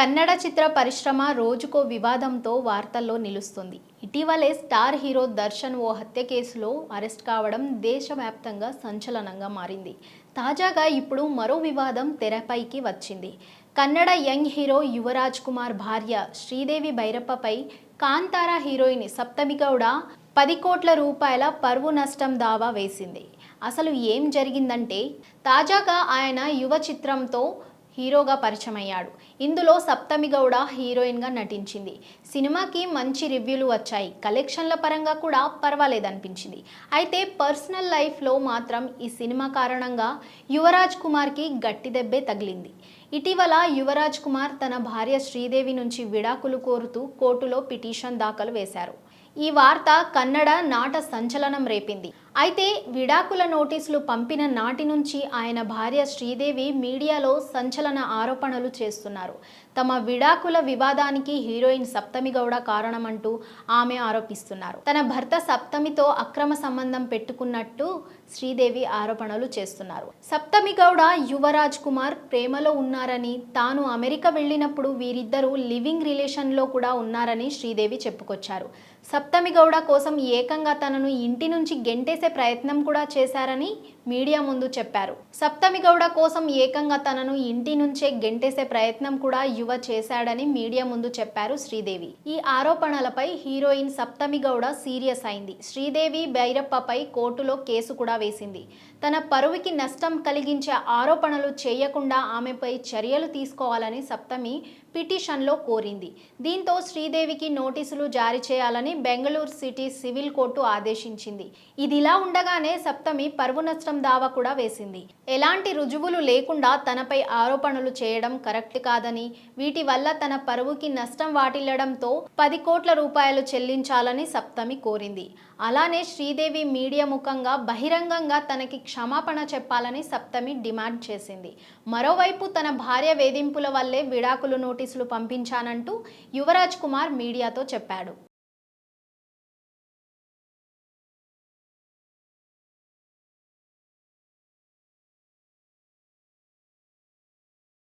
కన్నడ చిత్ర పరిశ్రమ రోజుకో వివాదంతో వార్తల్లో నిలుస్తుంది. ఇటీవలే స్టార్ హీరో దర్శన్ ఓ హత్య కేసులో అరెస్ట్ కావడం దేశవ్యాప్తంగా సంచలనంగా మారింది. తాజాగా ఇప్పుడు మరో వివాదం తెరపైకి వచ్చింది. కన్నడ యంగ్ హీరో యువరాజ్ కుమార్ భార్య శ్రీదేవి భైరప్పపై కాంతారా హీరోయిన్ సప్తమి గౌడ పది కోట్ల రూపాయల పరువు నష్టం దావా వేసింది. అసలు ఏం జరిగిందంటే తాజాగా ఆయన యువ చిత్రంతో హీరోగా పరిచయం అయ్యాడు ఇందులో సప్తమి గౌడ హీరోయిన్గా నటించింది. సినిమాకి మంచి రివ్యూలు వచ్చాయి. కలెక్షన్ల పరంగా కూడా పర్వాలేదనిపించింది. అయితే పర్సనల్ లైఫ్లో మాత్రం ఈ సినిమా కారణంగా యువరాజ్ కుమార్కి గట్టి దెబ్బే తగిలింది. ఇటీవల యువరాజ్ కుమార్ తన భార్య శ్రీదేవి నుంచి విడాకులు కోరుతూ కోర్టులో పిటిషన్ దాఖలు వేశారు. ఈ వార్త కన్నడ నాట సంచలనం రేపింది. అయితే విడాకుల నోటీసులు పంపిన నాటి నుంచి ఆయన భార్య శ్రీదేవి మీడియాలో సంచలన ఆరోపణలు చేస్తున్నారు. తమ విడాకుల వివాదానికి హీరోయిన్ సప్తమి గౌడ కారణమంటూ ఆమె ఆరోపిస్తున్నారు. తన భర్త సప్తమితో అక్రమ సంబంధం పెట్టుకున్నట్టు శ్రీదేవి ఆరోపణలు చేస్తున్నారు. సప్తమి గౌడ యువరాజ్ కుమార్ ప్రేమలో ఉన్నారని తాను అమెరికా వెళ్ళినప్పుడు వీరిద్దరూ లివింగ్ రిలేషన్లో కూడా ఉన్నారని శ్రీదేవి చెప్పుకొచ్చారు. సప్తమి గౌడ కోసం ఏకంగా తనను ఇంటి నుంచి గెంటే చేసే ప్రయత్నం కూడా చేశారని మీడియా ముందు చెప్పారు. సప్తమి గౌడ కోసం ఏకంగా తనను ఇంటి నుంచే గెంటేసే ప్రయత్నం కూడా యువ చేశాడని మీడియా ముందు చెప్పారు శ్రీదేవి. ఈ ఆరోపణలపై హీరోయిన్ సప్తమి గౌడ సీరియస్ అయింది. శ్రీదేవి భైరప్పపై కోర్టులో కేసు కూడా వేసింది. తన పరువుకి నష్టం కలిగించే ఆరోపణలు చేయకుండా ఆమెపై చర్యలు తీసుకోవాలని సప్తమి పిటిషన్లో కోరింది. దీంతో శ్రీదేవికి నోటీసులు జారీ చేయాలని బెంగళూరు సిటీ సివిల్ కోర్టు ఆదేశించింది. ఇదిలా ఉండగానే సప్తమి పరువు నష్టం దావా కూడా వేసింది. ఎలాంటి రుజువులు లేకుండా తనపై ఆరోపణలు చేయడం కరెక్ట్ కాదని వీటి వల్ల తన పరువుకి నష్టం వాటిల్లడంతో పది కోట్ల రూపాయలు చెల్లించాలని సప్తమి కోరింది. అలానే శ్రీదేవి మీడియా ముఖంగా బహిరంగంగా తనకి క్షమాపణ చెప్పాలని సప్తమి డిమాండ్ చేసింది. మరోవైపు తన భార్య వేధింపుల వల్లే విడాకులు నోటీసులు పంపించానంటూ యువరాజ్ కుమార్ మీడియాతో చెప్పాడు.